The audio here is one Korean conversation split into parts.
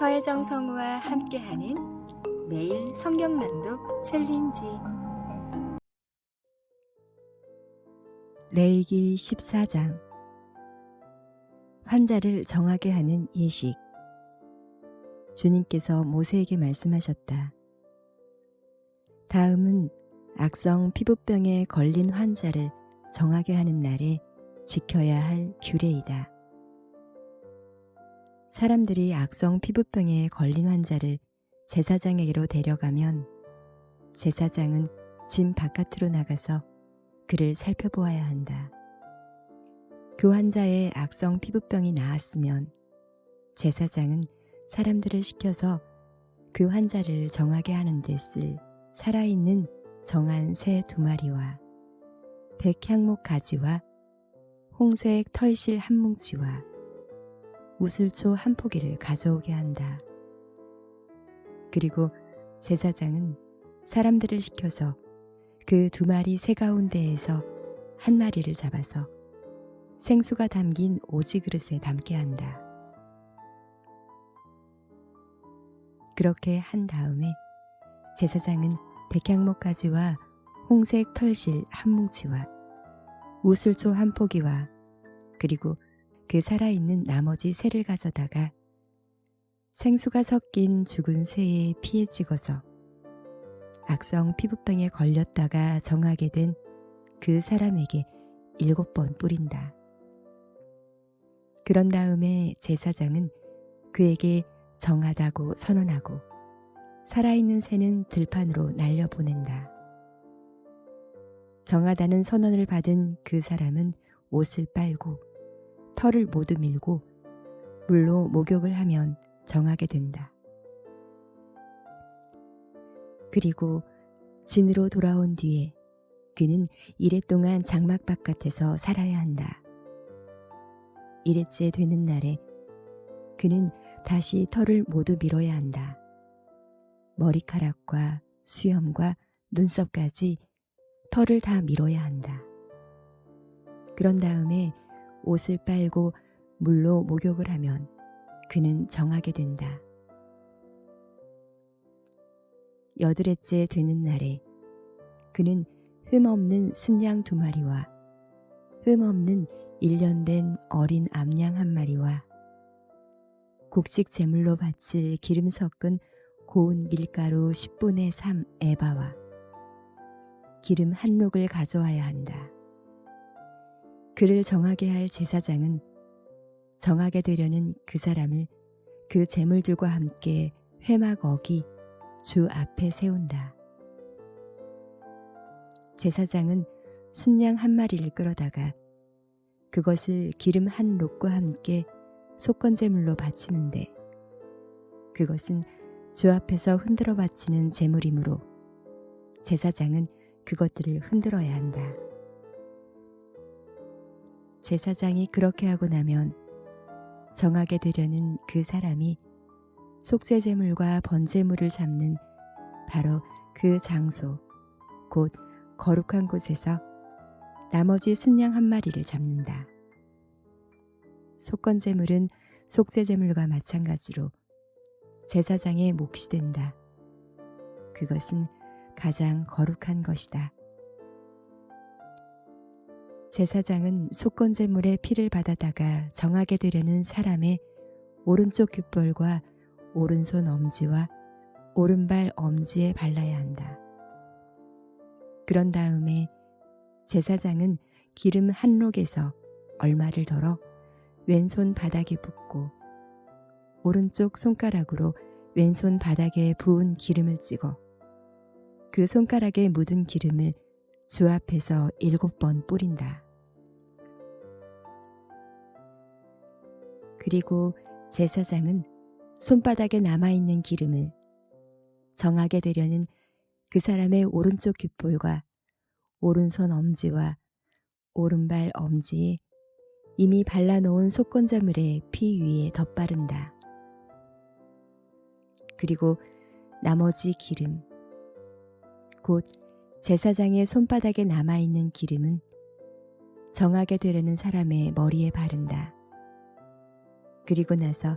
서혜정 성우와 함께하는 매일 성경 낭독 챌린지 레이기 14장 환자를 정하게 하는 예식 주님께서 모세에게 말씀하셨다. 다음은 악성 피부병에 걸린 환자를 정하게 하는 날에 지켜야 할 규례이다. 사람들이 악성 피부병에 걸린 환자를 제사장에게로 데려가면 제사장은 집 바깥으로 나가서 그를 살펴보아야 한다. 그 환자의 악성 피부병이 나았으면 제사장은 사람들을 시켜서 그 환자를 정하게 하는 데 쓸 살아있는 정한 새 두 마리와 백향목 가지와 홍색 털실 한 뭉치와 우슬초 한 포기를 가져오게 한다. 그리고 제사장은 사람들을 시켜서 그 두 마리 새 가운데에서 한 마리를 잡아서 생수가 담긴 오지 그릇에 담게 한다. 그렇게 한 다음에 제사장은 백향목 가지와 홍색 털실 한 뭉치와 우슬초 한 포기와 그리고 그 살아있는 나머지 새를 가져다가 생수가 섞인 죽은 새의 피에 찍어서 악성 피부병에 걸렸다가 정하게 된 그 사람에게 일곱 번 뿌린다. 그런 다음에 제사장은 그에게 정하다고 선언하고 살아있는 새는 들판으로 날려보낸다. 정하다는 선언을 받은 그 사람은 옷을 빨고 털을 모두 밀고 물로 목욕을 하면 정하게 된다. 그리고 진으로 돌아온 뒤에 그는 이래 동안 장막 바깥에서 살아야 한다. 이래째 되는 날에 그는 다시 털을 모두 밀어야 한다. 머리카락과 수염과 눈썹까지 털을 다 밀어야 한다. 그런 다음에 옷을 빨고 물로 목욕을 하면 그는 정하게 된다. 여드레째 되는 날에 그는 흠없는 순양 두 마리와 흠없는 일년된 어린 암양 한 마리와 곡식 제물로 바칠 기름 섞은 고운 밀가루 10분의 3 에바와 기름 한 녹을 가져와야 한다. 그를 정하게 할 제사장은 정하게 되려는 그 사람을 그 제물들과 함께 회막 어기 주 앞에 세운다. 제사장은 순양 한 마리를 끌어다가 그것을 기름 한 록과 함께 속건제물로 바치는데 그것은 주 앞에서 흔들어 바치는 제물이므로 제사장은 그것들을 흔들어야 한다. 제사장이 그렇게 하고 나면 정하게 되려는 그 사람이 속죄제물과 번제물을 잡는 바로 그 장소, 곧 거룩한 곳에서 나머지 순양 한 마리를 잡는다. 속건제물은 속죄제물과 마찬가지로 제사장의 몫이 된다. 그것은 가장 거룩한 것이다. 제사장은 속건제물의 피를 받아다가 정하게 되려는 사람의 오른쪽 귓볼과 오른손 엄지와 오른발 엄지에 발라야 한다. 그런 다음에 제사장은 기름 한 록에서 얼마를 덜어 왼손 바닥에 붓고 오른쪽 손가락으로 왼손 바닥에 부은 기름을 찍어 그 손가락에 묻은 기름을 주 앞에서 일곱 번 뿌린다. 그리고 제사장은 손바닥에 남아있는 기름을 정하게 되려는 그 사람의 오른쪽 귓볼과 오른손 엄지와 오른발 엄지에 이미 발라놓은 속건자물의 피 위에 덧바른다. 그리고 나머지 기름, 곧 제사장의 손바닥에 남아있는 기름은 정하게 되려는 사람의 머리에 바른다. 그리고 나서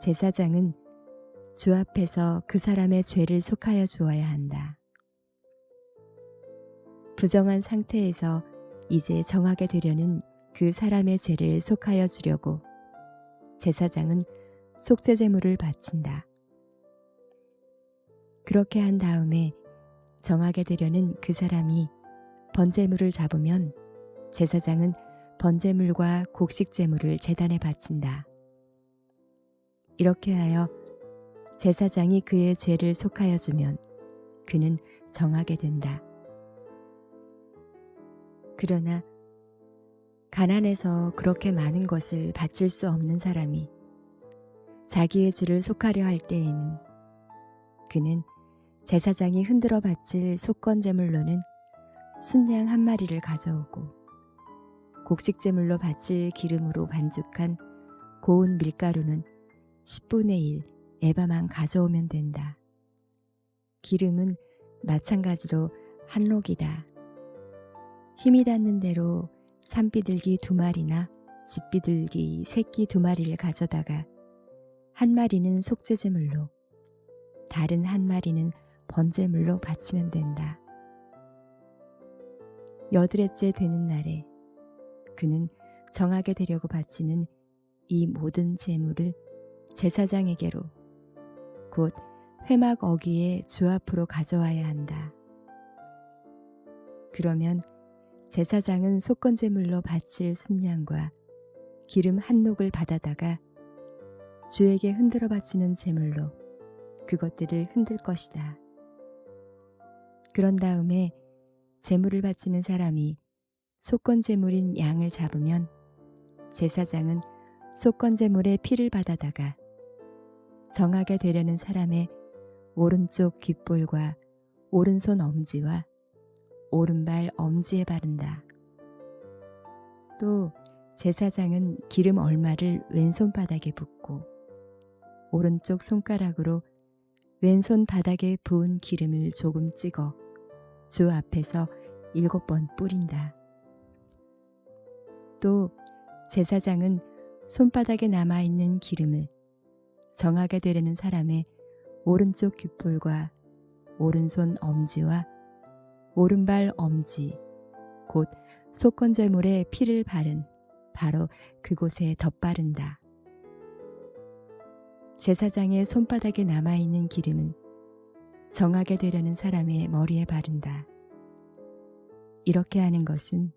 제사장은 주 앞에서 그 사람의 죄를 속하여 주어야 한다. 부정한 상태에서 이제 정하게 되려는 그 사람의 죄를 속하여 주려고 제사장은 속죄 제물을 바친다. 그렇게 한 다음에 정하게 되려는 그 사람이 번제물을 잡으면 제사장은 번제물과 곡식 제물을 제단에 바친다. 이렇게 하여 제사장이 그의 죄를 속하여 주면 그는 정하게 된다. 그러나 가난해서 그렇게 많은 것을 바칠 수 없는 사람이 자기의 죄를 속하려 할 때에는 그는 제사장이 흔들어 바칠 속건 제물로는 순양 한 마리를 가져오고 곡식 제물로 바칠 기름으로 반죽한 고운 밀가루는 10분의 1 에바만 가져오면 된다. 기름은 마찬가지로 한 록이다. 힘이 닿는 대로 산비둘기 두 마리나 집비둘기 새끼 두 마리를 가져다가 한 마리는 속죄제물로 다른 한 마리는 번제물로 바치면 된다. 여드레째 되는 날에 그는 정하게 되려고 바치는 이 모든 제물을 제사장에게로 곧 회막 어귀에 주 앞으로 가져와야 한다. 그러면 제사장은 속건제물로 바칠 순양과 기름 한 녹을 받아다가 주에게 흔들어 바치는 제물로 그것들을 흔들 것이다. 그런 다음에 제물을 바치는 사람이 속건 제물인 양을 잡으면 제사장은 속건 제물의 피를 받아다가 정하게 되려는 사람의 오른쪽 귓볼과 오른손 엄지와 오른발 엄지에 바른다. 또 제사장은 기름 얼마를 왼손 바닥에 붓고 오른쪽 손가락으로 왼손 바닥에 부은 기름을 조금 찍어 주 앞에서 일곱 번 뿌린다. 또 제사장은 손바닥에 남아있는 기름을 정하게 되려는 사람의 오른쪽 귓볼과 오른손 엄지와 오른발 엄지 곧 속건절물에 피를 바른 바로 그곳에 덧바른다. 제사장의 손바닥에 남아있는 기름은 정하게 되려는 사람의 머리에 바른다. 이렇게 하는 것은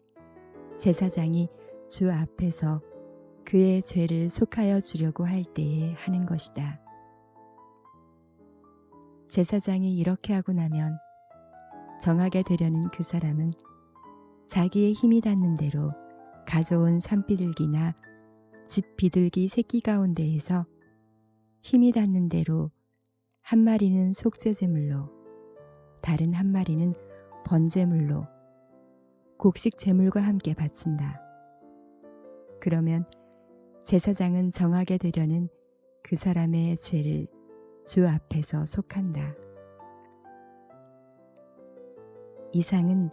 제사장이 주 앞에서 그의 죄를 속하여 주려고 할 때에 하는 것이다. 제사장이 이렇게 하고 나면 정하게 되려는 그 사람은 자기의 힘이 닿는 대로 가져온 산비둘기나 집 비둘기 새끼 가운데에서 힘이 닿는 대로 한 마리는 속죄제물로 다른 한 마리는 번제물로 곡식 제물과 함께 바친다. 그러면 제사장은 정하게 되려는 그 사람의 죄를 주 앞에서 속한다. 이상은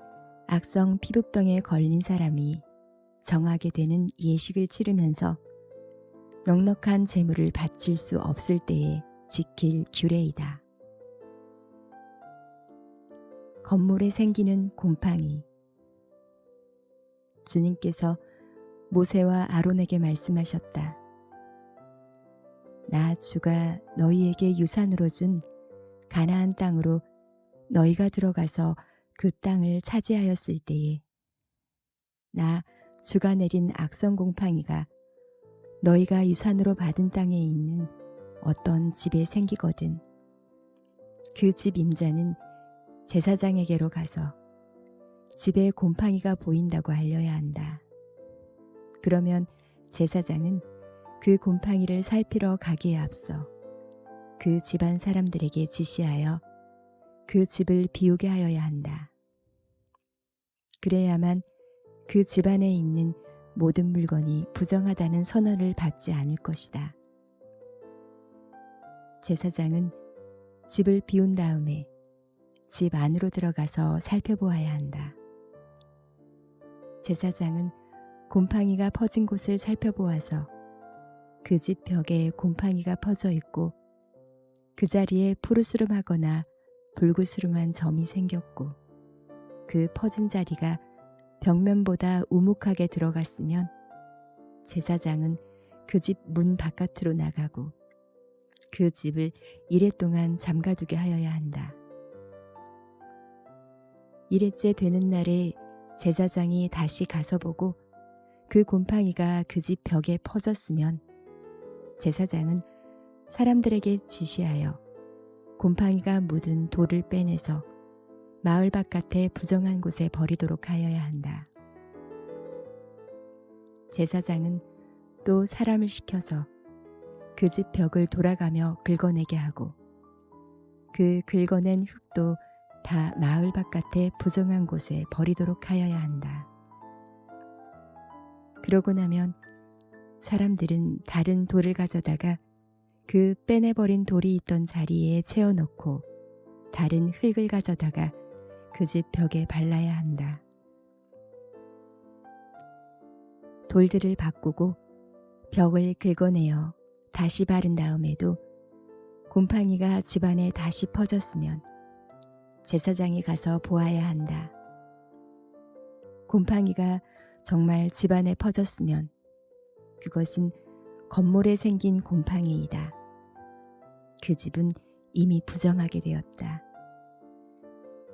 악성 피부병에 걸린 사람이 정하게 되는 예식을 치르면서 넉넉한 재물을 바칠 수 없을 때에 지킬 규례이다. 건물에 생기는 곰팡이 주님께서 모세와 아론에게 말씀하셨다. 나 주가 너희에게 유산으로 준 가나안 땅으로 너희가 들어가서 그 땅을 차지하였을 때에 나 주가 내린 악성 곰팡이가 너희가 유산으로 받은 땅에 있는 어떤 집에 생기거든 그 집 임자는 제사장에게로 가서 집에 곰팡이가 보인다고 알려야 한다. 그러면 제사장은 그 곰팡이를 살피러 가기에 앞서 그 집안 사람들에게 지시하여 그 집을 비우게 하여야 한다. 그래야만 그 집안에 있는 모든 물건이 부정하다는 선언을 받지 않을 것이다. 제사장은 집을 비운 다음에 집 안으로 들어가서 살펴보아야 한다. 제사장은 곰팡이가 퍼진 곳을 살펴보아서 그 집 벽에 곰팡이가 퍼져 있고 그 자리에 푸르스름하거나 불구스름한 점이 생겼고 그 퍼진 자리가 벽면보다 우묵하게 들어갔으면 제사장은 그 집 문 바깥으로 나가고 그 집을 이래 동안 잠가두게 하여야 한다. 이래째 되는 날에 제사장이 다시 가서 보고 그 곰팡이가 그 집 벽에 퍼졌으면 제사장은 사람들에게 지시하여 곰팡이가 묻은 돌을 빼내서 마을 바깥에 부정한 곳에 버리도록 하여야 한다. 제사장은 또 사람을 시켜서 그 집 벽을 돌아가며 긁어내게 하고 그 긁어낸 흙도 다 마을 바깥에 부정한 곳에 버리도록 하여야 한다. 그러고 나면 사람들은 다른 돌을 가져다가 그 빼내버린 돌이 있던 자리에 채워놓고 다른 흙을 가져다가 그 집 벽에 발라야 한다. 돌들을 바꾸고 벽을 긁어내어 다시 바른 다음에도 곰팡이가 집안에 다시 퍼졌으면 제사장이 가서 보아야 한다. 곰팡이가 정말 집안에 퍼졌으면 그것은 건물에 생긴 곰팡이이다. 그 집은 이미 부정하게 되었다.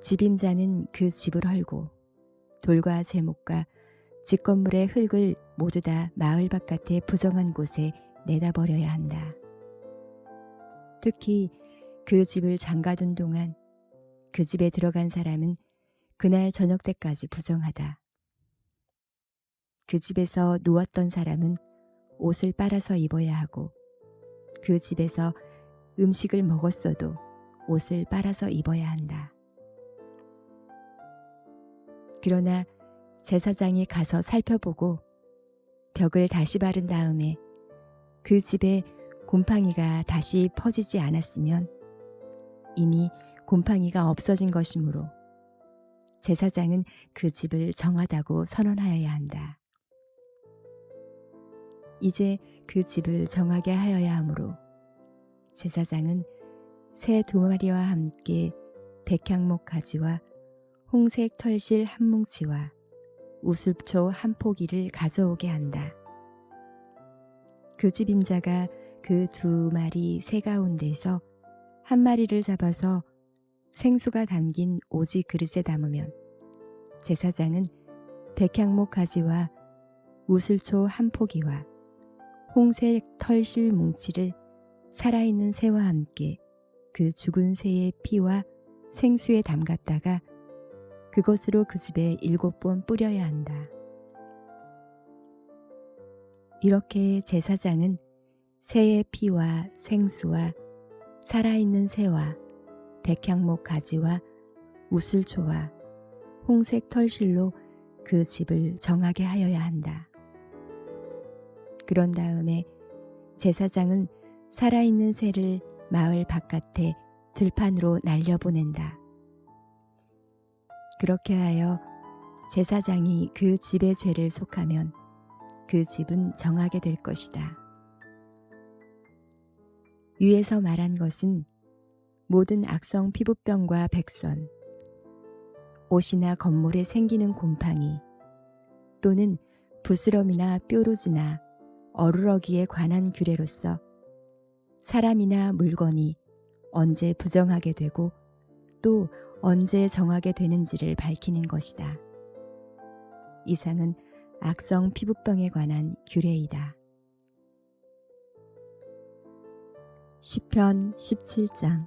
집임자는 그 집을 헐고 돌과 제목과 집 건물의 흙을 모두 다 마을 바깥에 부정한 곳에 내다 버려야 한다. 특히 그 집을 잠가둔 동안 그 집에 들어간 사람은 그날 저녁 때까지 부정하다. 그 집에서 누웠던 사람은 옷을 빨아서 입어야 하고 그 집에서 음식을 먹었어도 옷을 빨아서 입어야 한다. 그러나 제사장이 가서 살펴보고 벽을 다시 바른 다음에 그 집에 곰팡이가 다시 퍼지지 않았으면 이미 곰팡이가 없어진 것이므로 제사장은 그 집을 정하다고 선언하여야 한다. 이제 그 집을 정하게 하여야 하므로 제사장은 새 두 마리와 함께 백향목 가지와 홍색 털실 한 뭉치와 우슬초 한 포기를 가져오게 한다. 그집 임자가 그 두 마리 새 가운데서 한 마리를 잡아서 생수가 담긴 오지 그릇에 담으면 제사장은 백향목 가지와 우슬초 한 포기와 홍색 털실 뭉치를 살아있는 새와 함께 그 죽은 새의 피와 생수에 담갔다가 그것으로 그 집에 일곱 번 뿌려야 한다. 이렇게 제사장은 새의 피와 생수와 살아있는 새와 백향목 가지와 우슬초와 홍색 털실로 그 집을 정하게 하여야 한다. 그런 다음에 제사장은 살아있는 새를 마을 바깥에 들판으로 날려보낸다. 그렇게 하여 제사장이 그 집의 죄를 속하면 그 집은 정하게 될 것이다. 위에서 말한 것은 모든 악성 피부병과 백선, 옷이나 건물에 생기는 곰팡이, 또는 부스럼이나 뾰루지나 어루러기에 관한 규례로서 사람이나 물건이 언제 부정하게 되고 또 언제 정하게 되는지를 밝히는 것이다. 이상은 악성 피부병에 관한 규례이다. 시편 17장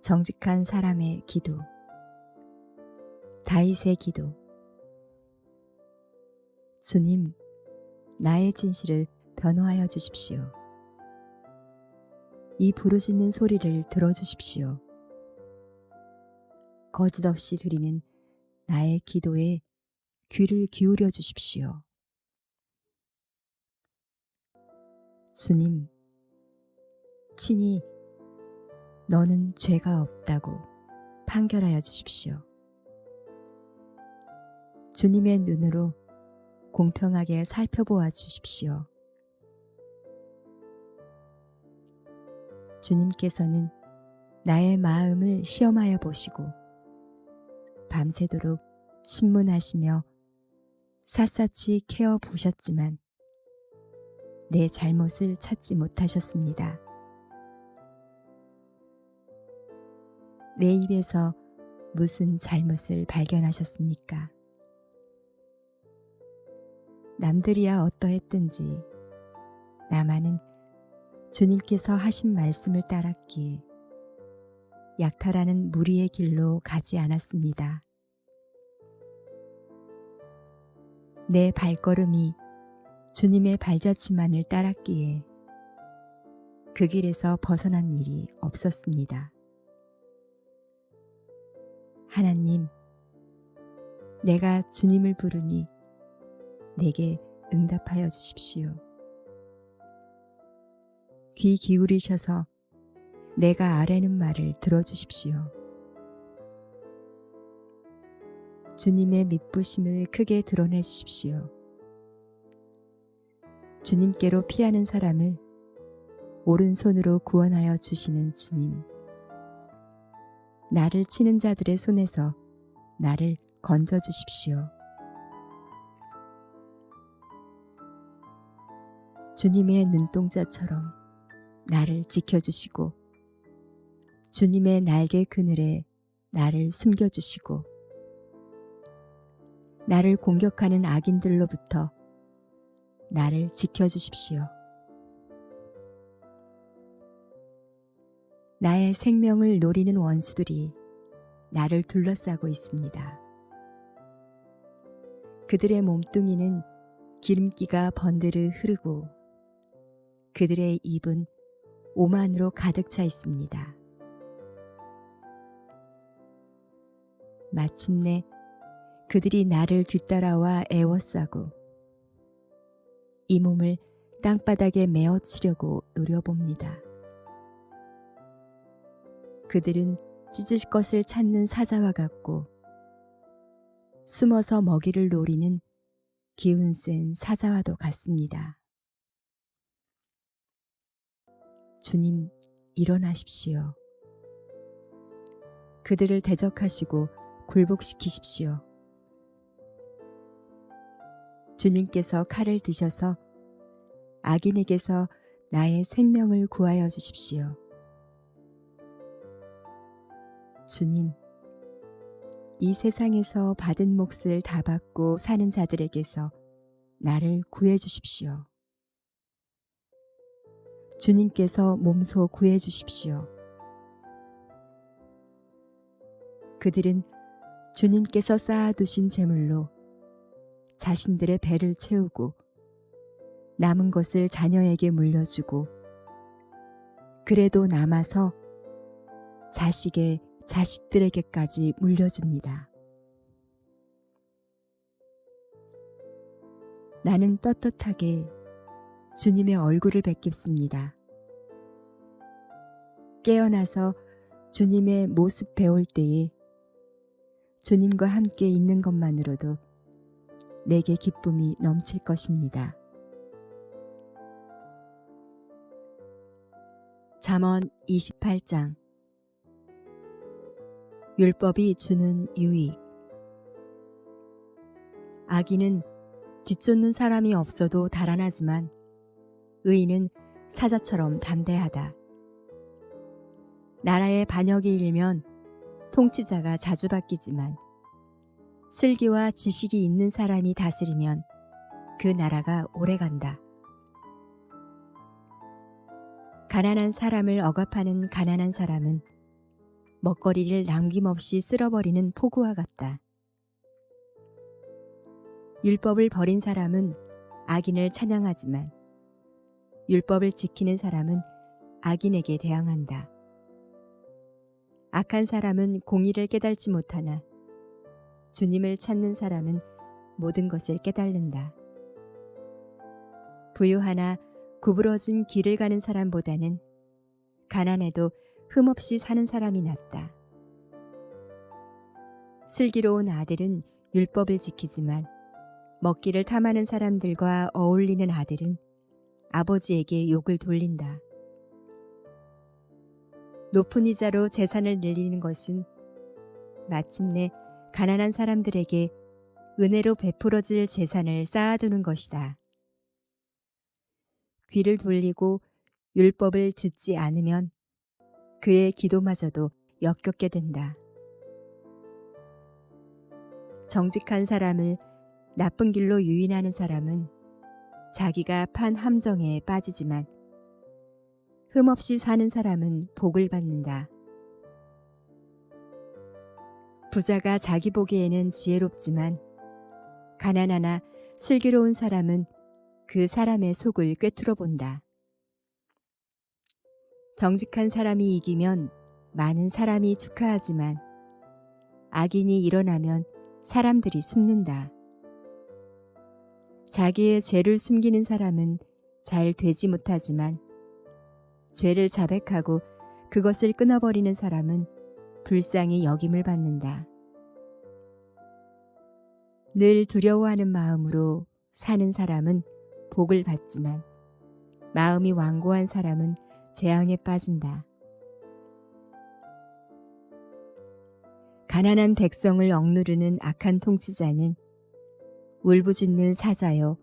정직한 사람의 기도 다윗의 기도 주님 나의 진실을 변호하여 주십시오. 이 부르짖는 소리를 들어주십시오. 거짓 없이 드리는 나의 기도에 귀를 기울여 주십시오. 주님, 친히 너는 죄가 없다고 판결하여 주십시오. 주님의 눈으로 공평하게 살펴보아 주십시오. 주님께서는 나의 마음을 시험하여 보시고 밤새도록 신문하시며 샅샅이 캐어 보셨지만 내 잘못을 찾지 못하셨습니다. 내 입에서 무슨 잘못을 발견하셨습니까? 남들이야 어떠했든지 나만은 주님께서 하신 말씀을 따랐기에 약탈하는 무리의 길로 가지 않았습니다. 내 발걸음이 주님의 발자취만을 따랐기에 그 길에서 벗어난 일이 없었습니다. 하나님, 내가 주님을 부르니 내게 응답하여 주십시오. 귀 기울이셔서 내가 아뢰는 말을 들어주십시오. 주님의 믿부심을 크게 드러내 주십시오. 주님께로 피하는 사람을 오른손으로 구원하여 주시는 주님. 나를 치는 자들의 손에서 나를 건져 주십시오. 주님의 눈동자처럼 나를 지켜주시고 주님의 날개 그늘에 나를 숨겨주시고 나를 공격하는 악인들로부터 나를 지켜주십시오. 나의 생명을 노리는 원수들이 나를 둘러싸고 있습니다. 그들의 몸뚱이는 기름기가 번데르 흐르고 그들의 입은 오만으로 가득 차 있습니다. 마침내 그들이 나를 뒤따라와 애워싸고 이 몸을 땅바닥에 메어치려고 노려봅니다. 그들은 찢을 것을 찾는 사자와 같고 숨어서 먹이를 노리는 기운 센 사자와도 같습니다. 주님, 일어나십시오. 그들을 대적하시고 굴복시키십시오. 주님께서 칼을 드셔서 악인에게서 나의 생명을 구하여 주십시오. 주님, 이 세상에서 받은 몫을 다 받고 사는 자들에게서 나를 구해 주십시오. 주님께서 몸소 구해 주십시오. 그들은 주님께서 쌓아두신 재물로 자신들의 배를 채우고 남은 것을 자녀에게 물려주고 그래도 남아서 자식의 자식들에게까지 물려줍니다. 나는 떳떳하게 주님의 얼굴을 뵙겠습니다. 깨어나서 주님의 모습 배울 때에 주님과 함께 있는 것만으로도 내게 기쁨이 넘칠 것입니다. 잠언 28장 율법이 주는 유익 악인은 뒤쫓는 사람이 없어도 달아나지만 의인은 사자처럼 담대하다. 나라의 반역이 일면 통치자가 자주 바뀌지만 슬기와 지식이 있는 사람이 다스리면 그 나라가 오래 간다. 가난한 사람을 억압하는 가난한 사람은 먹거리를 남김없이 쓸어버리는 폭우와 같다. 율법을 버린 사람은 악인을 찬양하지만 율법을 지키는 사람은 악인에게 대항한다. 악한 사람은 공의를 깨달지 못하나 주님을 찾는 사람은 모든 것을 깨달는다. 부유하나 구부러진 길을 가는 사람보다는 가난해도 흠없이 사는 사람이 낫다. 슬기로운 아들은 율법을 지키지만 먹기를 탐하는 사람들과 어울리는 아들은 아버지에게 욕을 돌린다. 높은 이자로 재산을 늘리는 것은 마침내 가난한 사람들에게 은혜로 베풀어질 재산을 쌓아두는 것이다. 귀를 돌리고 율법을 듣지 않으면 그의 기도마저도 역겹게 된다. 정직한 사람을 나쁜 길로 유인하는 사람은 자기가 판 함정에 빠지지만 흠없이 사는 사람은 복을 받는다. 부자가 자기 보기에는 지혜롭지만 가난하나 슬기로운 사람은 그 사람의 속을 꿰뚫어 본다. 정직한 사람이 이기면 많은 사람이 축하하지만 악인이 일어나면 사람들이 숨는다. 자기의 죄를 숨기는 사람은 잘 되지 못하지만 죄를 자백하고 그것을 끊어버리는 사람은 불쌍히 여김을 받는다. 늘 두려워하는 마음으로 사는 사람은 복을 받지만 마음이 완고한 사람은 재앙에 빠진다. 가난한 백성을 억누르는 악한 통치자는 울부짖는 사자요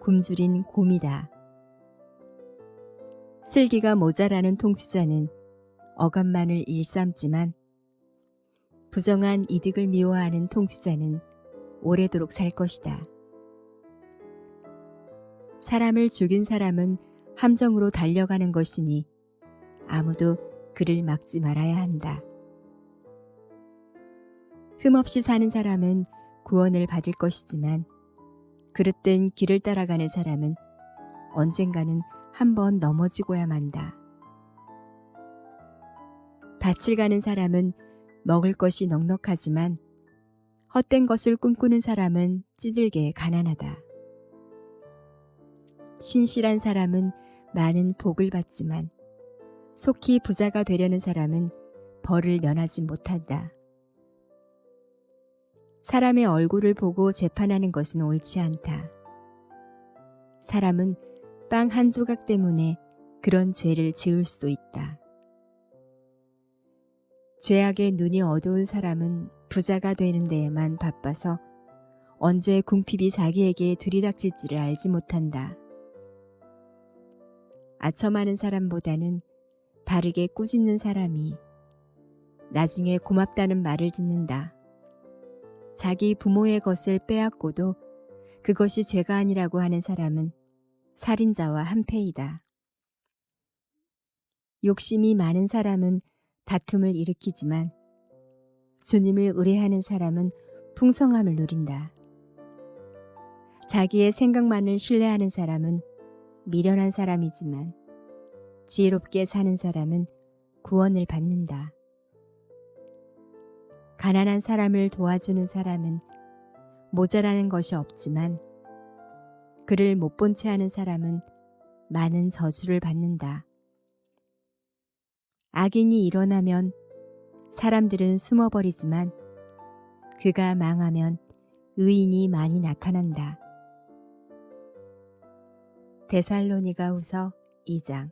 굶주린 곰이다. 슬기가 모자라는 통치자는 어감만을 일삼지만 부정한 이득을 미워하는 통치자는 오래도록 살 것이다. 사람을 죽인 사람은 함정으로 달려가는 것이니 아무도 그를 막지 말아야 한다. 흠없이 사는 사람은 구원을 받을 것이지만 그릇된 길을 따라가는 사람은 언젠가는 한 번 넘어지고야 만다. 밭을 가는 사람은 먹을 것이 넉넉하지만 헛된 것을 꿈꾸는 사람은 찌들게 가난하다. 신실한 사람은 많은 복을 받지만 속히 부자가 되려는 사람은 벌을 면하지 못한다. 사람의 얼굴을 보고 재판하는 것은 옳지 않다. 사람은 빵 한 조각 때문에 그런 죄를 지을 수도 있다. 죄악의 눈이 어두운 사람은 부자가 되는 데에만 바빠서 언제 궁핍이 자기에게 들이닥칠지를 알지 못한다. 아첨하는 사람보다는 바르게 꾸짖는 사람이 나중에 고맙다는 말을 듣는다. 자기 부모의 것을 빼앗고도 그것이 죄가 아니라고 하는 사람은 살인자와 한패이다. 욕심이 많은 사람은 다툼을 일으키지만 주님을 의뢰하는 사람은 풍성함을 누린다. 자기의 생각만을 신뢰하는 사람은 미련한 사람이지만 지혜롭게 사는 사람은 구원을 받는다. 가난한 사람을 도와주는 사람은 모자라는 것이 없지만 그를 못 본 채 하는 사람은 많은 저주를 받는다. 악인이 일어나면 사람들은 숨어버리지만 그가 망하면 의인이 많이 나타난다. 데살로니가 후서 2장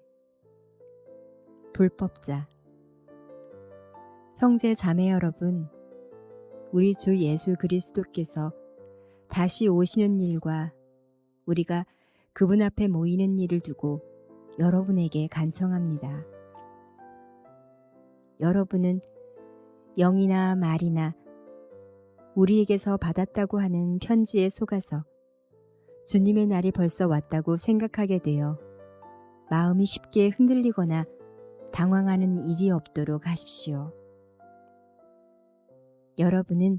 불법자 형제 자매 여러분 우리 주 예수 그리스도께서 다시 오시는 일과 우리가 그분 앞에 모이는 일을 두고 여러분에게 간청합니다. 여러분은 영이나 말이나 우리에게서 받았다고 하는 편지에 속아서 주님의 날이 벌써 왔다고 생각하게 되어 마음이 쉽게 흔들리거나 당황하는 일이 없도록 하십시오. 여러분은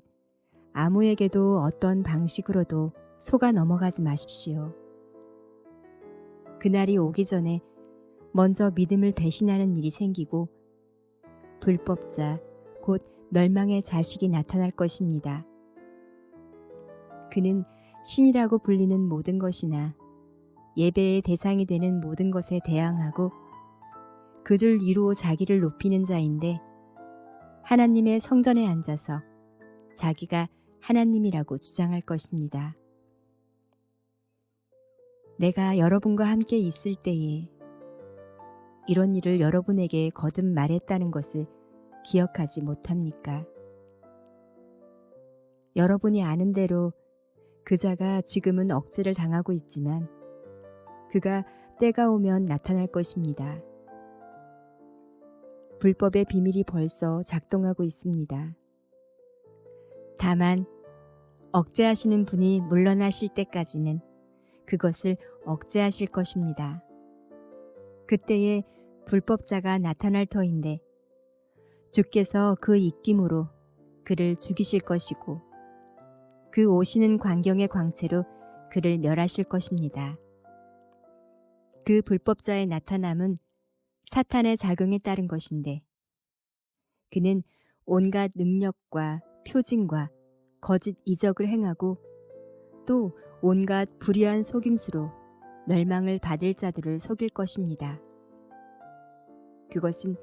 아무에게도 어떤 방식으로도 속아 넘어가지 마십시오. 그날이 오기 전에 먼저 믿음을 배신하는 일이 생기고 불법자, 곧 멸망의 자식이 나타날 것입니다. 그는 신이라고 불리는 모든 것이나 예배의 대상이 되는 모든 것에 대항하고 그들 위로 자기를 높이는 자인데 하나님의 성전에 앉아서 자기가 하나님이라고 주장할 것입니다. 내가 여러분과 함께 있을 때에 이런 일을 여러분에게 거듭 말했다는 것을 기억하지 못합니까? 여러분이 아는 대로 그자가 지금은 억제를 당하고 있지만 그가 때가 오면 나타날 것입니다. 불법의 비밀이 벌써 작동하고 있습니다. 다만 억제하시는 분이 물러나실 때까지는 그것을 억제하실 것입니다. 그때에 불법자가 나타날 터인데 주께서 그 입김으로 그를 죽이실 것이고 그 오시는 광경의 광채로 그를 멸하실 것입니다. 그 불법자의 나타남은 사탄의 작용에 따른 것인데 그는 온갖 능력과 표징과 거짓 이적을 행하고 또 온갖 불의한 속임수로 멸망을 받을 자들을 속일 것입니다. 그것은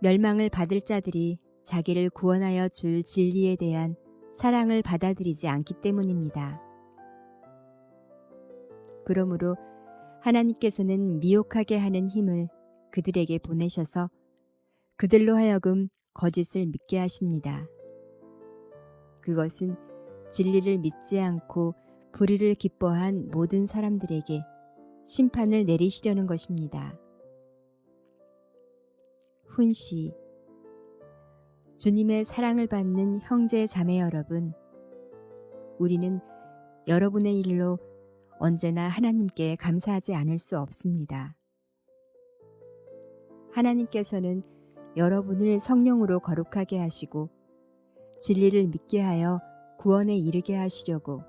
멸망을 받을 자들이 자기를 구원하여 줄 진리에 대한 사랑을 받아들이지 않기 때문입니다. 그러므로 하나님께서는 미혹하게 하는 힘을 그들에게 보내셔서 그들로 하여금 거짓을 믿게 하십니다. 그것은 진리를 믿지 않고 불의를 기뻐한 모든 사람들에게 심판을 내리시려는 것입니다. 훈시 주님의 사랑을 받는 형제 자매 여러분, 우리는 여러분의 일로 언제나 하나님께 감사하지 않을 수 없습니다. 하나님께서는 여러분을 성령으로 거룩하게 하시고 진리를 믿게 하여 구원에 이르게 하시려고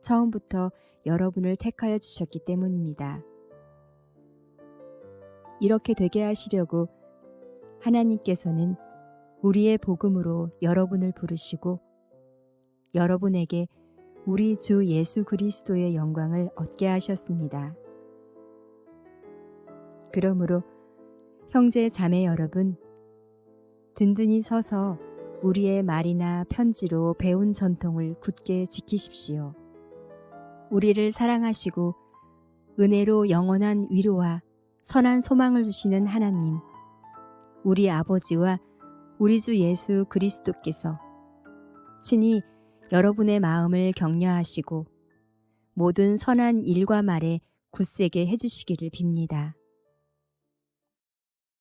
처음부터 여러분을 택하여 주셨기 때문입니다. 이렇게 되게 하시려고 하나님께서는 우리의 복음으로 여러분을 부르시고 여러분에게 우리 주 예수 그리스도의 영광을 얻게 하셨습니다. 그러므로 형제 자매 여러분, 든든히 서서 우리의 말이나 편지로 배운 전통을 굳게 지키십시오. 우리를 사랑하시고 은혜로 영원한 위로와 선한 소망을 주시는 하나님, 우리 아버지와 우리 주 예수 그리스도께서 친히 여러분의 마음을 격려하시고 모든 선한 일과 말에 굳세게 해주시기를 빕니다.